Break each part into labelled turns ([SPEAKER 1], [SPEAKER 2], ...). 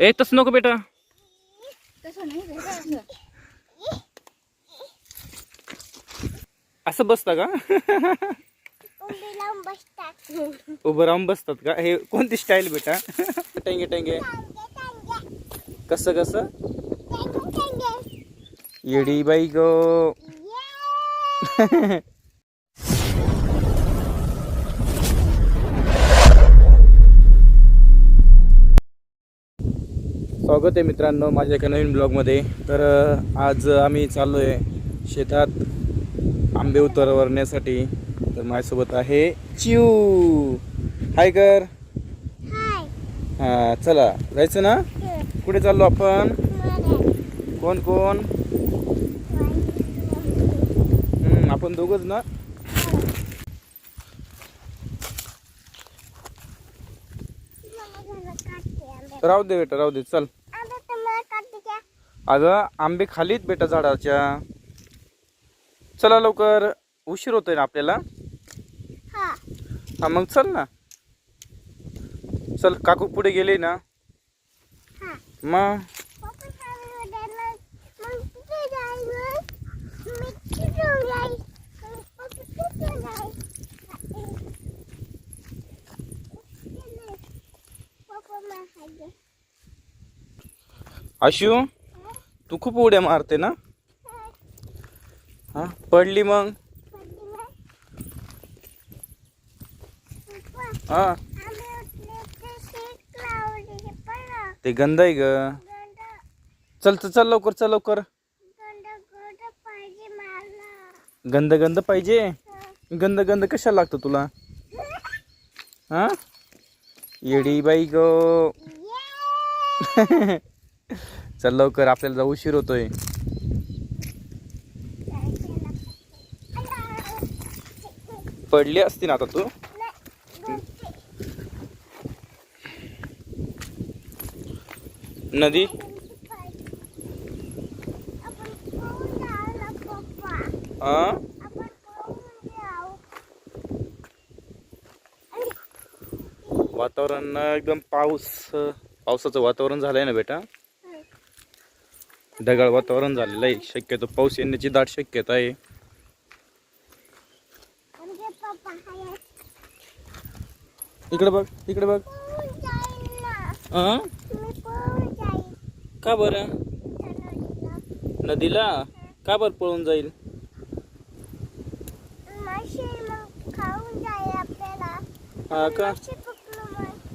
[SPEAKER 1] ए तसं नको बेटा.
[SPEAKER 2] असं.
[SPEAKER 1] बसता का?
[SPEAKER 3] उभं
[SPEAKER 1] राहून बसतात का? हे कोणती स्टाईल बेटा? टेंगे टेंगे. कसं कसं? येडी बाई गो. स्वागत आहे मित्रांनो माझ्या एका नवीन ब्लॉगमध्ये. तर आज आम्ही चाललो आहे शेतात आंबे उतरवण्यासाठी. तर माझ्यासोबत आहे चिऊ. हाय कर.
[SPEAKER 3] हाय.
[SPEAKER 1] हा चला. जायचं ना? कुठे चाललो आपण? कोण कोण? आपण दोघच ना? राहू दे बेटा राहू दे. चल. अगं आंबे खालीत बेटा झाडाच्या. चला लवकर उशीर होतोय ना आपल्याला? हा. मग चल ना. चल काकू पुढे गेले ना. मग. आशू? तू खूप उड्या मारते ना? हा? पडली मग? हा? ते गंध आहे ग. चल तर चल लवकर चल लवकर. गंध गंध पाहिजे? गंध गंध कशाला लागतो तुला? हा? येडी बाई गो. चल लवकर आपल्याला जाऊ उशीर होतोय. पडली असती ना आता तू? नदी? हा वातावरण एकदम पाऊस पावसाचं वातावरण झालंय ना बेटा. ढगाळ वातावरण झालेलं आहे. शक्यतो पाऊस येण्याची दाट शक्यता आहे. इकडे बघ इकडे बघ. हा का बरं? नदीला? का बरं पळून जाईल? हा का?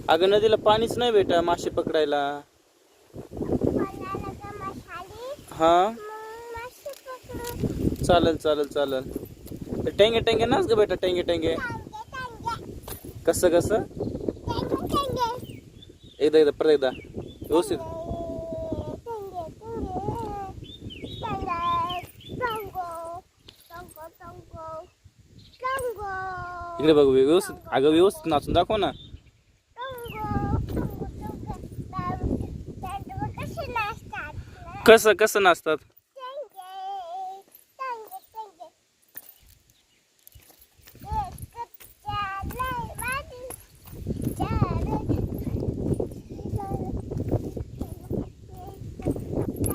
[SPEAKER 1] अगं नदीला पाणीच नाही बेटा मासे पकडायला. हा? चालेल चालेल चालेल. टेंगे टेंगे नाच ग बेटा टेंगे टेंगे. कसं कसं? एकदा एकदा परत एकदा. व्यवस्थित. इकडे बघू व्यवस्थित. अगं व्यवस्थित नाचून दाखव ना. कसं कसं नाचतात?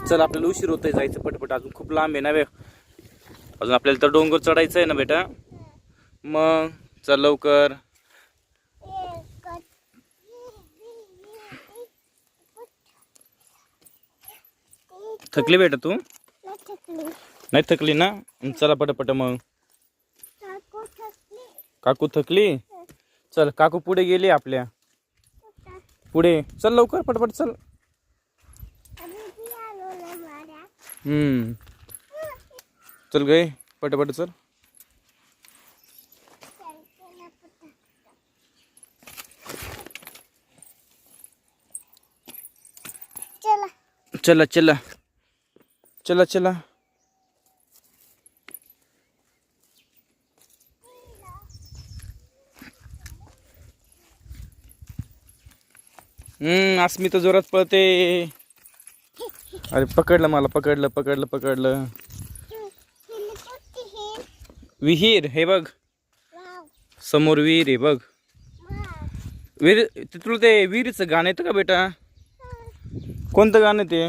[SPEAKER 1] चल आपल्याला उशीर होतोय जायचं पटपट. अजून खूप लांब आहे ना बे अजून आपल्याला तर डोंगर चढायचं आहे ना बेटा? मग चल लवकर. थकली बेटा तू? नाही थकली. ना? चला पटापट मग. काकू थकली. चल काकू पुढे गेली आपल्या. पुढे. चल लवकर पटपट चल. हम्म. चल गए पटापट चल.
[SPEAKER 3] चला
[SPEAKER 1] चला. चला चला. चला हम्म अस्मिता जोरात पळते. अरे पकडलं मला पकडलं पकडलं पकडलं. विहीर हे बघ. समोर विहीर आहे बघ. विहीर तिथलं तुला ते विहिरीचं गाणं येतं का बेटा? कोणतं गाणं ते?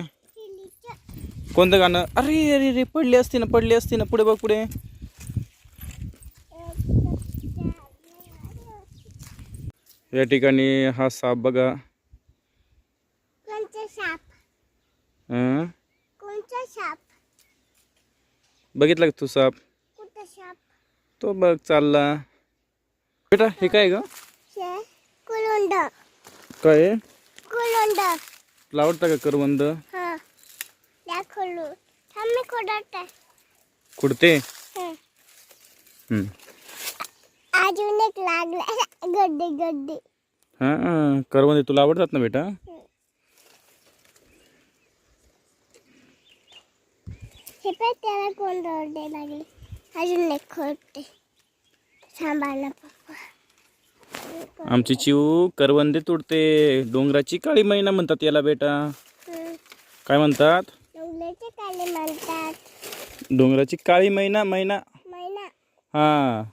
[SPEAKER 1] कोणतं गाणं? अरे अरे अरे पडली असती ना पडली असती ना पुढे बघ पुढे. या ठिकाणी हा साप बघा. हं? बघितला का तू साप? तो बघ चालला. बेटा हे काय ग? काय आवडतं का करवंद?
[SPEAKER 3] थांब मी खोडत
[SPEAKER 1] कुडते हं.
[SPEAKER 3] अजून एक लागला गड्डे गड्डे
[SPEAKER 1] हां करवंदे तुला आवडतात ना बेटा।
[SPEAKER 3] हे पण त्याला कोण लागले अजून एक खोडते सांभाळ ना पप्पा
[SPEAKER 1] आमची चिऊ करवंदे तुडते। डोंगराची काळी मैना म्हणतात याला बेटा. काय म्हणतात?
[SPEAKER 3] डोंगराचे काले म्हणतात.
[SPEAKER 1] डोंगराची काळी मैना मैना.
[SPEAKER 3] मैना.
[SPEAKER 1] हां.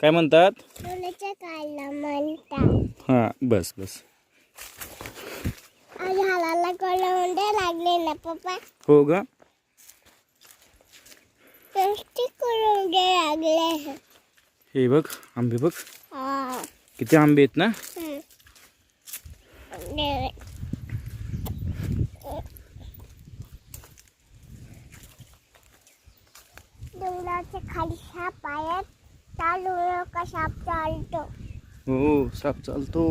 [SPEAKER 1] काय म्हणतात? हां बस बस.
[SPEAKER 3] आज हालाला लागले ना पप्पा?
[SPEAKER 1] हो ग.
[SPEAKER 3] लागले.
[SPEAKER 1] हे बघ आंबे बघ. किती आंबे आहेत ना
[SPEAKER 3] हम्म. दे- डोंगराच्या खाली साप आहे चालू नका साप चालतो?
[SPEAKER 1] हो साप चालतो.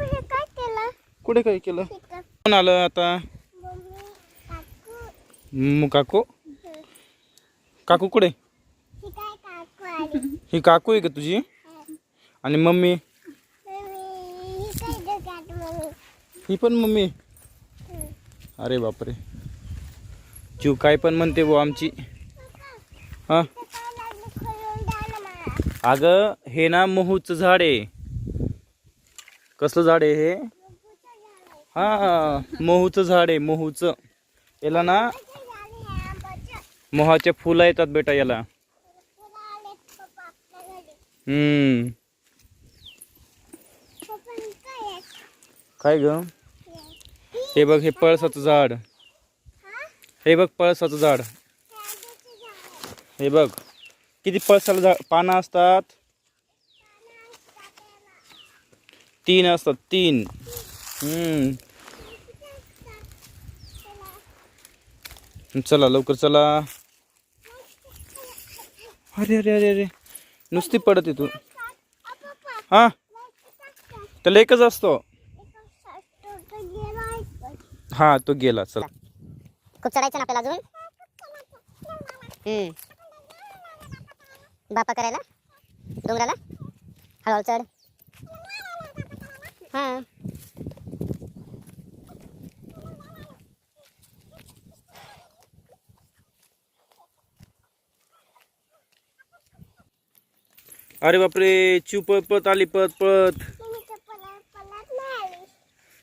[SPEAKER 3] हे काय केलं?
[SPEAKER 1] कुठे काय केलं? कोण आलं आता?
[SPEAKER 3] मम्मी काकू.
[SPEAKER 1] मग काकू? काकू कुठे?
[SPEAKER 3] ही काय काकू आली?
[SPEAKER 1] ही काकू आहे का तुझी? आणि मम्मी?
[SPEAKER 3] मम्मी ही काय डोक्यात मम्मी?
[SPEAKER 1] ही पण मम्मी? अरे बापरे. चिव काय पण म्हणते वो आमची. हां? अगं हे ना मोहूचं झाड आहे. कसलं झाड आहे हे? हा मोहूचं झाड आहे मोहूचं याला ना मोहाचे फुलं येतात बेटा याला. हम्म.
[SPEAKER 3] काय
[SPEAKER 1] ग?
[SPEAKER 3] हे-
[SPEAKER 1] बघ हे पळसाचं झाड.
[SPEAKER 3] हे
[SPEAKER 1] बघ पळसाचं झाड
[SPEAKER 3] हे आंब्याचं झाड आहे.
[SPEAKER 1] हे बघ किती पळसाला झा पानं असतात? तीन असतात तीन. चला लवकर चला. अरे अरे अरे अरे. नुसती पडत आहे तू. हा? त्याला एकच असतो.
[SPEAKER 3] तो गेला
[SPEAKER 1] हा तो गेला चला.
[SPEAKER 4] खूप चढायचं ना आपल्याला अजून? बापा करायला डोंगराला हळूहळू चढ हां
[SPEAKER 1] अरे बापरे चिव पळत पळत आली पळत पळत.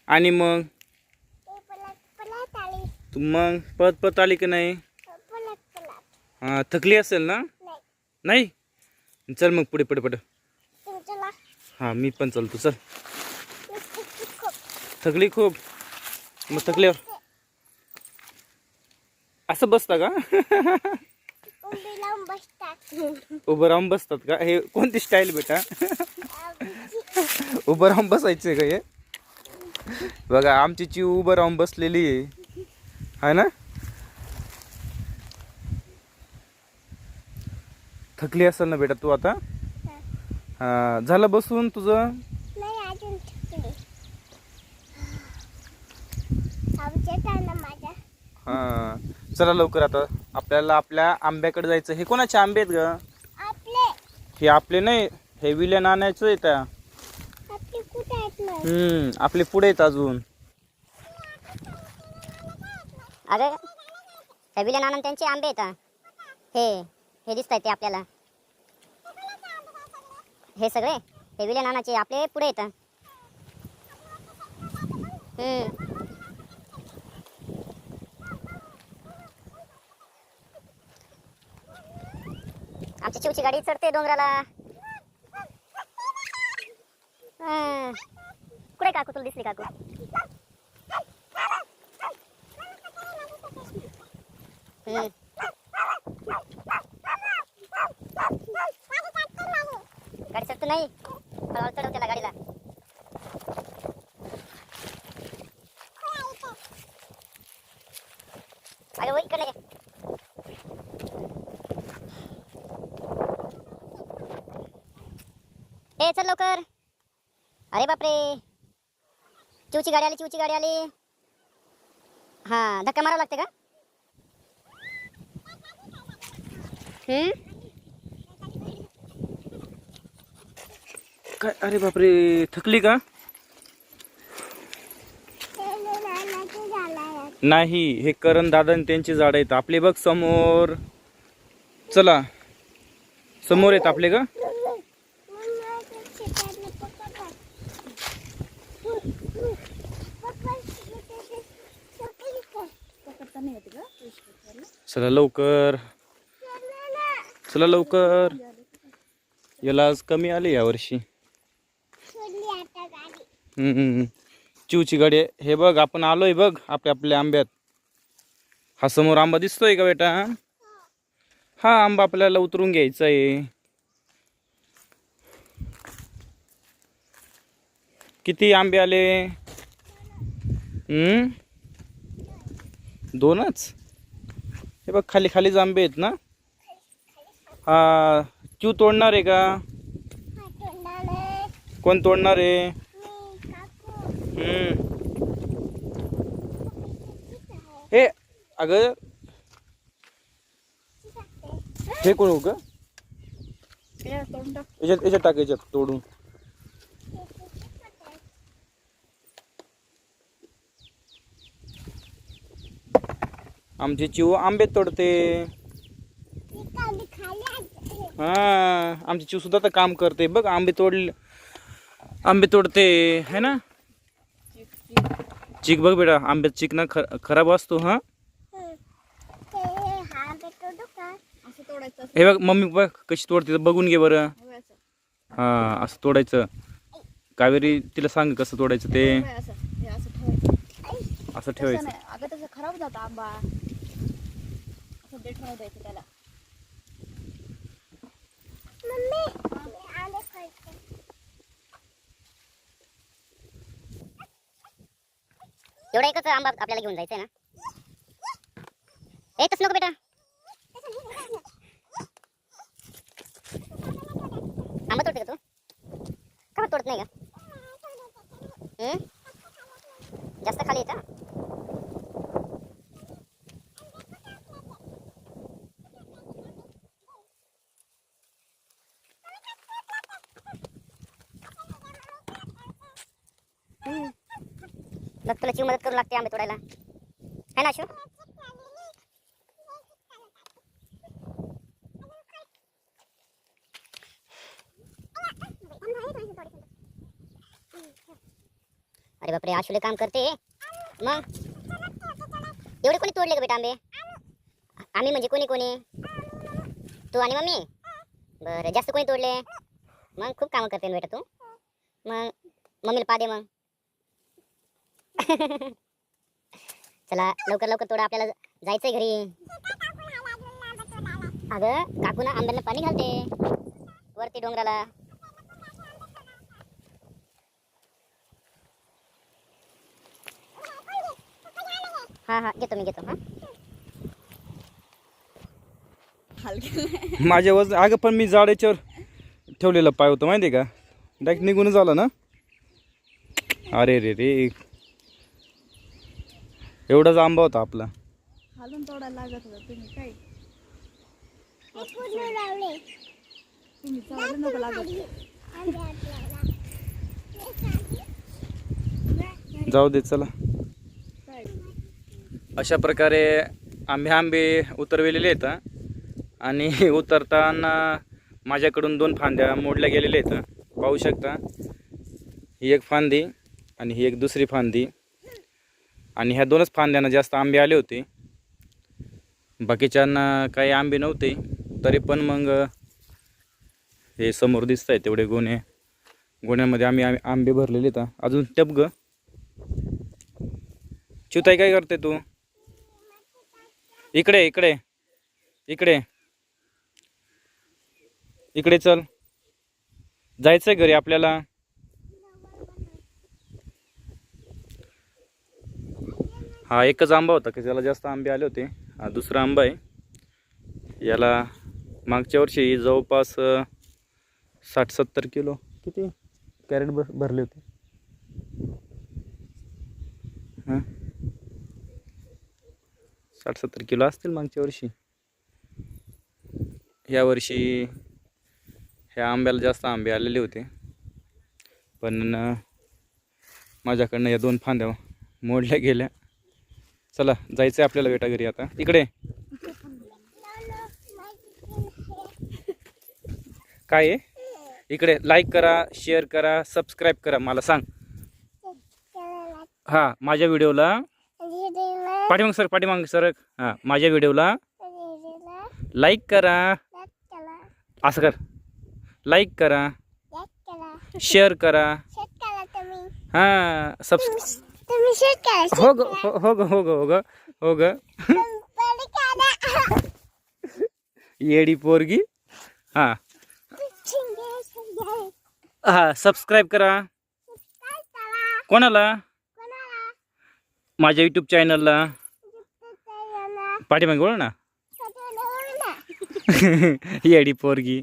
[SPEAKER 1] आणि मग
[SPEAKER 3] ते पळत पळत आली.
[SPEAKER 1] तू मग पळत पळत आली की नाही. हा थकली असेल ना
[SPEAKER 3] नाही.
[SPEAKER 1] चल मग पुढे पुढे पुढे. हा मी पण चालतो चल. थकली खूप. मग थकल्यावर? असं बसता का?
[SPEAKER 3] उभी
[SPEAKER 1] राहून बसतात का? हे कोणती स्टाईल बेटा? उभं राहून बसायचं का हे? बघा आमची चिव उभं राहून बसलेली आहे. ना? थकली असेल ना बेटा तू आता? हा झालं बसून तुझं?
[SPEAKER 3] नाही अजून थकली. आमच्या ताना माझ्या.
[SPEAKER 1] हा चला लवकर आता. आपल्याला आपल्या आंब्याकडे जायचं. हे कोणाचे आंबे आहेत ग?
[SPEAKER 3] आपले.
[SPEAKER 1] हे आपले नाही हे विल्या नाण्याचं आहे त्या.
[SPEAKER 3] आपले कुठे आहेत मग?
[SPEAKER 1] हम्म आपले पुढे आहेत अजून.
[SPEAKER 4] अगं नानन त्यांचे आंबे आहेत. हा. हे दिसत ते आपल्याला. हे सगळे? हे विले नानाचे आपले पुढे येतं आमची शिवची गाडी चढते डोंगराला. कुठे काकू तुला दिसली काकू? हम्म. गाडी सरत नाही हळूहळू चढव त्याला. गाडीला. अरे वय इकडे. ए चल लवकर. अरे बापरे. चिवची गाडी आली चिवची गाडी आली. हां धक्का मारावा लागते का? हम्म?
[SPEAKER 1] काय? अरे बापरे थकली का? नाही हे करण दादा त्यांचे त्यांची झाड आहेत. आपले बघ समोर. चला. समोर आहेत आपले का? चला लवकर. चला लवकर. याला आज कमी आले यावर्षी चिवची गाडी. हे बघ आपण आलोय बघ आपल्या आपल्या आंब्यात. हा समोर आंबा दिसतोय का बेटा? हा आंबा आपल्याला उतरून घ्यायचा आहे किती आंबे आले? हम्म? दोनच? हे बघ खाली खालीच आंबे आहेत ना? हा चिव तोडणार आहे का? कोण तोडणार आहे. हे, अगं. हे कोण हो का
[SPEAKER 2] तोंड टाक
[SPEAKER 1] याच्यात याच्यात टाक, याच्यात तोडून. आमची चिव आंबे तोडते. हा, आमची चिव सुद्धा तर काम करते. बघ, आंबे तोडले आंबे तोडते, है ना? चिक बघ बेटा आंब्यात चिक ना ख खराब असतो हा?
[SPEAKER 2] असं तोडायचं असं
[SPEAKER 1] हे बघ मम्मी बघ कशी तोडते तर बघून घे बरं.
[SPEAKER 2] असं
[SPEAKER 1] हा असं तोडायचं. कावेरी तिला सांग कसं तोडायचं ते.
[SPEAKER 2] असं हे असं ठेवायचं.
[SPEAKER 1] असं
[SPEAKER 2] तसं
[SPEAKER 1] ठेवायचं.
[SPEAKER 2] नाही अगं तसं खराब जातं आंबा. असं द्यायचं त्याला.
[SPEAKER 4] एवढा एकच आंबा आपल्याला घेऊन जायचंय ना? एकच नको बेटा. आंबा तोडते का तू? का तोडत नाही का? जास्त खाली येतं? मग तुला चिव मदत करू लागते आंबे तोडायला. है ना शो अरे बापरे आशुले काम करते. मग? एवढे कोणी तोडले का बेटा आंबे? आम्ही म्हणजे कोणी कोणी? तू आणि मम्मी? बरं जास्त कोणी तोडले? मग खूप कामं करते ना बेटा तू. मग मम्मीला पा दे मग. चला लवकर लवकर तोडा आपल्याला जायचंय घरी. अगं काकू ना आंब्याला पाणी घालते. वरती डोंगराला. हा हा घेतो मी घेतो हा.
[SPEAKER 1] माझ्या वजन अगं पण मी जाड याच्यावर ठेवलेलं पाय होतो माहिती आहे का? डायरेक्ट निघूनच आला ना? अरे रे रे. एवढाच आंबा होता आपला.
[SPEAKER 2] हालून तोडायला लागत होता. तुम्ही काय? तुम्ही चावलं नको लागत.
[SPEAKER 1] जाऊ दे चला. अशा प्रकारे आंबे आंबे उतरविलेले आहेत. आणि उतरताना माझ्याकडून दोन फांद्या मोडल्या गेलेल्या आहेत पाहू शकता. ही एक फांदी आणि ही एक दुसरी फांदी. आणि ह्या दोनच फांद्यांना जास्त आंबे आले होते. बाकीच्यांना काही आंबे नव्हते तरी पण मग हे समोर दिसत आहे तेवढे गोणे. गोण्यामध्ये आम्ही आम्ही आंबे भरलेले आहेत. अजून टप ग चिवताई काय करते तू? इकडे इकडे इकडे. इकडे चल. जायचंय घरी आपल्याला. हा एकच आंबा होता की त्याला जास्त आंबे आले होते. हा दुसरा आंबा आहे. याला मागच्या वर्षी जवळपास साठ सत्तर किलो किती कॅरेट भर भरले होते. हां? साठ सत्तर किलो असतील मागच्या वर्षी. या वर्षी ह्या आंब्याला जास्त आंबे आलेले होते. पण माझ्याकडनं या दोन फांद्या मोडल्या गेल्या. चला जायचं आहे आपल्याला बेटा घरी आता. इकडे. काय आहे? इकडे लाईक करा शेअर करा सबस्क्राईब करा. मला सांग. हां माझ्या व्हिडिओला. पाठीमाग सर पाठीमाग सर. हां माझ्या व्हिडिओला लाईक करा. असं कर. लाईक करा. शेअर करा. हां सबस
[SPEAKER 3] तुम्ही. शेत
[SPEAKER 1] हो ग हो हो ग हो ग हो ग हो ग.
[SPEAKER 3] करा
[SPEAKER 1] येडी पोरगी. हां. हां सबस्क्राईब करा. कोणाला? माझ्या यूट्यूब चॅनलला पाठीमागे बोल ना. येडी पोरगी.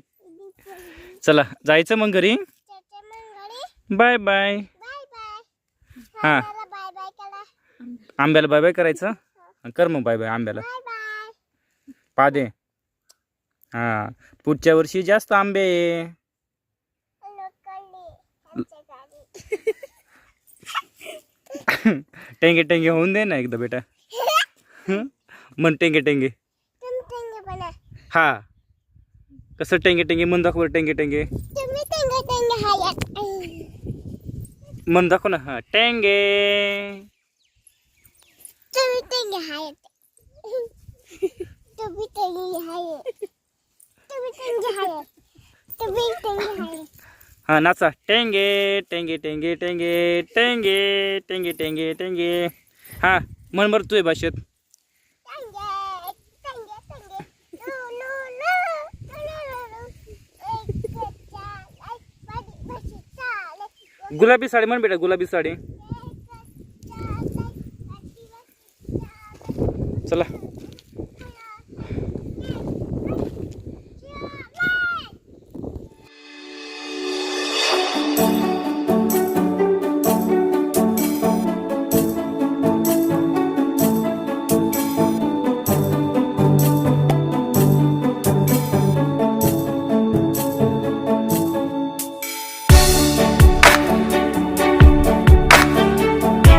[SPEAKER 1] चला जायचं मग घरी? बाय बाय हां. आंब्याला बाय बाय करायचं? कर मग बाय बाय आंब्याला.
[SPEAKER 3] Bye bye.
[SPEAKER 1] पा दे हां. पुढच्या वर्षी जास्त आंबे टेंगे टेंगे होऊन दे ना एकदा बेटा? मन टेंगे टेंगे. हा. कसं टेंगे टेंगे? मन दाखव टेंगे टेंगे. मन दाखव ना. हा. टेंगे.
[SPEAKER 3] तुम्ही
[SPEAKER 1] हा नाचा. टेंगे टेंगे टेंगे टेंगे टेंगे टेंगे टेंगे. टेंगे हा मन बरं तुझ्या भाषेत गुलाबी साडी म्हण बेटा गुलाबी साडी.